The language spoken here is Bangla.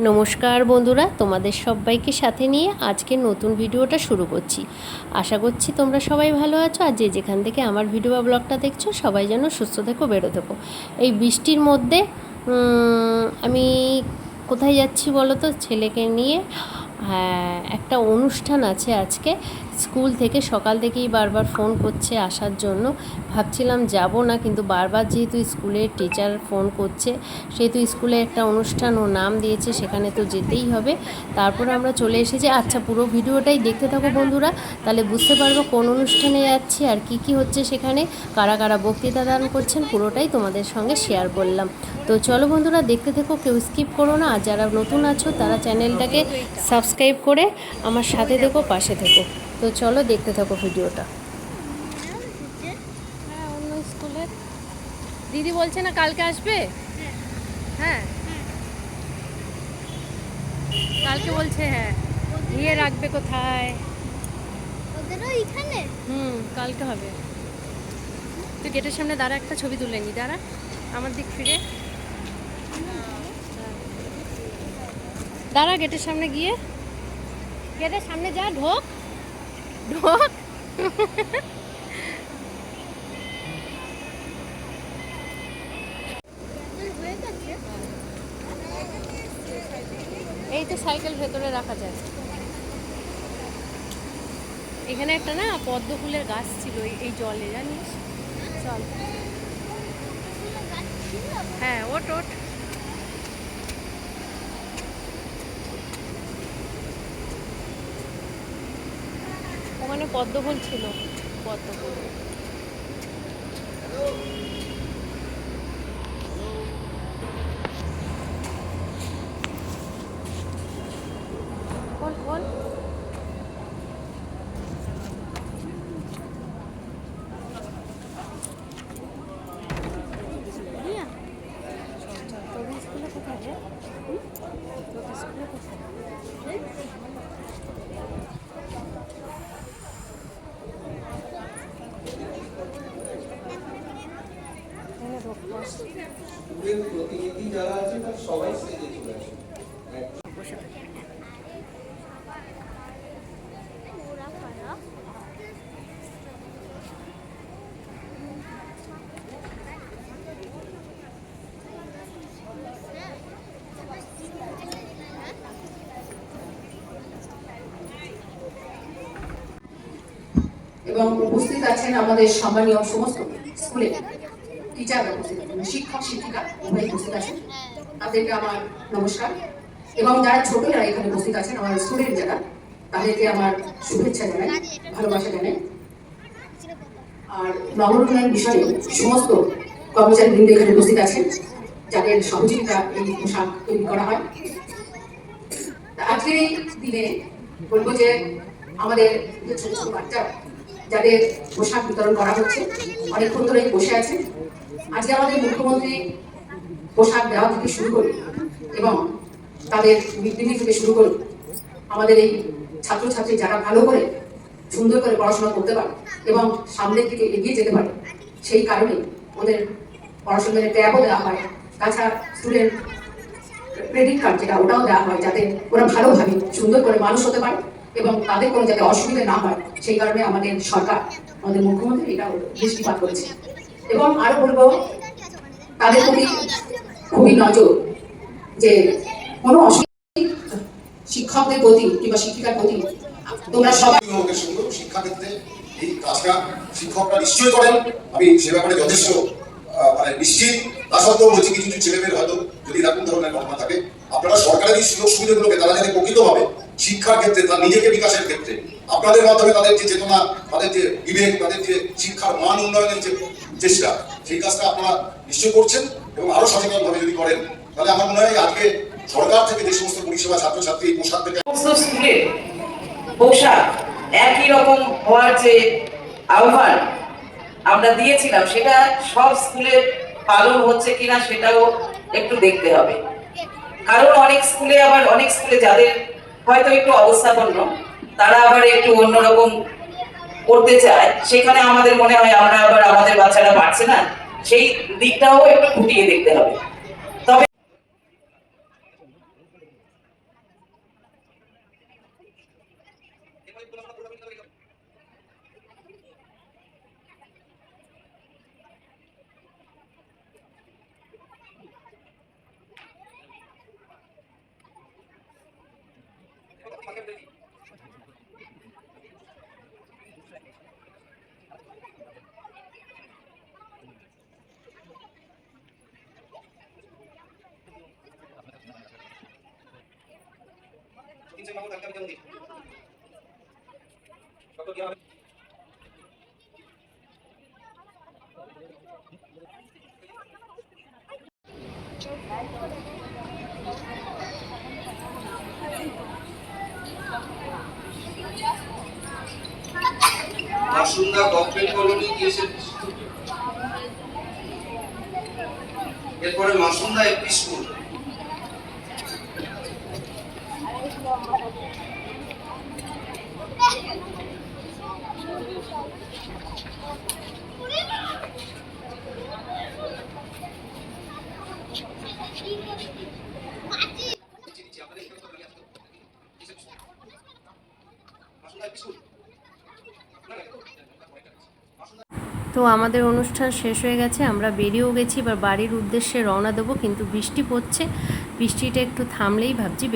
নমস্কার বন্ধুরা, তোমাদের সবাইকে সাথে নিয়ে আজকে নতুন ভিডিওটা শুরু করছি। আশা করছি তোমরা সবাই ভালো আছো, আর যে যেখান থেকে আমার ভিডিও বা ব্লগটা দেখছ, সবাই যেন সুস্থ থেকো বেরো থেকো। এই বৃষ্টির মধ্যে আমি কোথায় যাচ্ছি বলো তো? ছেলেকে নিয়ে একটা অনুষ্ঠান আছে আজকে। স্কুল থেকে সকাল থেকেই বারবার ফোন করছে আসার জন্য। ভাবছিলাম যাব না, কিন্তু বারবার যেহেতু স্কুলের টিচার ফোন করছে, সেহেতু স্কুলে একটা অনুষ্ঠান ও নাম দিয়েছে, সেখানে তো যেতেই হবে। তারপর আমরা চলে এসেছি। আচ্ছা পুরো ভিডিওটাই দেখতে থাকো বন্ধুরা, তাহলে বুঝতে পারব কোন অনুষ্ঠানে যাচ্ছি আর কি কি হচ্ছে সেখানে, কারা কারা বক্তৃতা দান করছেন, পুরোটাই তোমাদের সঙ্গে শেয়ার করলাম। তো চলো বন্ধুরা, দেখতে থেকো, কেউ স্কিপ করো না। আর যারা নতুন আছো, তারা চ্যানেলটাকে সাবস্ক্রাইব করে আমার সাথে থেকো পাশে থেকো। তো চলো দেখতে থাকো ভিডিওটা। হ্যাঁ অন্য স্কুলের দিদি বলছে না কালকে আসবে? হ্যাঁ। কালকে বলছে হ্যাঁ। নিয়ে রাখবে কোথায়? ওদেরও এখানে হুম কালকে হবে। তুই গেটের সামনে দাঁড়া একটা ছবি তুলে নি। দাঁড়া আমার দিক ফিরে। দাঁড়া গেটের সামনে গিয়ে। সামনে যা, ঢোক। ঢোক। এই তো সাইকেল ভেতরে রাখা যায়। এখানে একটা না পদ্ম ফুলের গাছ ছিল, এই- এই জলে, জানিস? চল। হ্যাঁ ওট ওট ওখানে পদ্ম ফুল ছিল। পদ্ম ফুল বল বল রিয়া, তোর স্কুলে কোথায় রে? হুম? তোর স্কুলে কোথায়? এখানে ঢোক বস। স্কুলের প্রতিনিধি যারা আছে, তার সবাই স্টেজে চলে আসে। এবং উপস্থিত আছেন আমাদের সম্মানীয় সমস্ত স্কুলে টিচার আছেন শিক্ষক, শিক্ষিকা উভয় উপস্থিত আছেন। তাদেরকে আমার নমস্কার। এবং যারা ছোটরা এখানে উপস্থিত আছেন, আমার স্টুডেন্ট যারা, তাদেরকে আমার শুভেচ্ছা জানাই, ভালোবাসা জানাই। আর নগর উন্নয়ন বিষয়ে সমস্ত কর্মচারী বৃন্দ এখানে উপস্থিত আছেন, যাদের সহযোগিতা এই পোশাক তৈরি করা হয়। আজকের এই দিনে বলব যে আমাদের ছোট ছোট বাচ্চা যাদের পোশাক বিতরণ করা হচ্ছে, অনেকক্ষণ ধরে বসে আছে আজকে আমাদের মুখ্যমন্ত্রী পোশাক দেওয়া থেকে শুরু করে এবং তাদের বৃদ্ধি থেকে শুরু করে আমাদের এই ছাত্রছাত্রী যারা ভালো করে, সুন্দর করে পড়াশোনা করতে পারে এবং সামনের দিকে এগিয়ে যেতে পারে, সেই কারণে ওদের পড়াশোনার ট্যাবও দেওয়া হয়। তাছাড়া স্টুডেন্ট ক্রেডিট কার্ড যেটা, ওটাও দেওয়া হয় যাতে ওরা ভালোভাবে সুন্দর করে মানুষ হতে পারে এবং তাদের কোনো যাতে অসুবিধা না হয়, সেই কারণে আমাদের সরকার, আমাদের মুখ্যমন্ত্রী এটা দৃষ্টিপাত করেছে। এবং আরও বলব, তাদের প্রতি খুবই নজর যে কোনো শিক্ষকদের প্রতি কিংবা শিক্ষিকার প্রতি তোমরা সবাই শিক্ষাক্ষেত্রে এই কাজটা শিক্ষকরা নিশ্চয়ই করেন। আমি সে ব্যাপারে যথেষ্ট মানে নিশ্চিত। তা সত্ত্বেও বলছি, কিছু কিছু ছেলেমেয়ের হয়তো যদি এরকম ধরনের ঘটনা থাকে, আপনারা সরকারের এই সুযোগ সুবিধাগুলোকে তারা যাতে প্রকৃতভাবে শিক্ষার ক্ষেত্রে তার নিজেকে বিকাশের ক্ষেত্রে, আপনাদের মাধ্যমে তাদের যে চেতনা, তাদের যে বিবেক, তাদের যে শিক্ষার মান উন্নয়নের যে চেষ্টা, সেই কাজটা আপনারা নিশ্চয় করছেন এবং আরও সচেতনভাবে যদি করেন, তাহলে আমার মনে হয় আজকে সরকার থেকে যে সমস্ত পরিষেবা, ছাত্রছাত্রী পোশাক থেকে স্কুলে পোশাক একই রকম হওয়ার যে আহ্বান আমরা দিয়েছিলাম, সেটা সব স্কুলে পালন হচ্ছে কিনা সেটাও একটু দেখতে হবে। কারণ অনেক স্কুলে আবার, অনেক স্কুলে যাদের হয়তো একটু অবস্থাপন্ন তারা আবার একটু অন্যরকম করতে চায়। সেখানে আমাদের মনে হয় আমরা আবার আমাদের বাচ্চারা বাড়ছে না। সেই দিকটাও একটু ফুটিয়ে দেখতে হবে। তবে মাসুন্দা গভর্নমেন্ট কলোনি গিয়েছে এরপরে মাসুন্দা এপি স্কুল। তো আমাদের অনুষ্ঠান শেষ হয়ে গেছে, আমরা বেরিয়েও গেছি, এবার বাড়ির উদ্দেশ্যে রওনা দেবো, কিন্তু বৃষ্টি পড়ছে, বৃষ্টিটা একটু থামলেই ভাবছি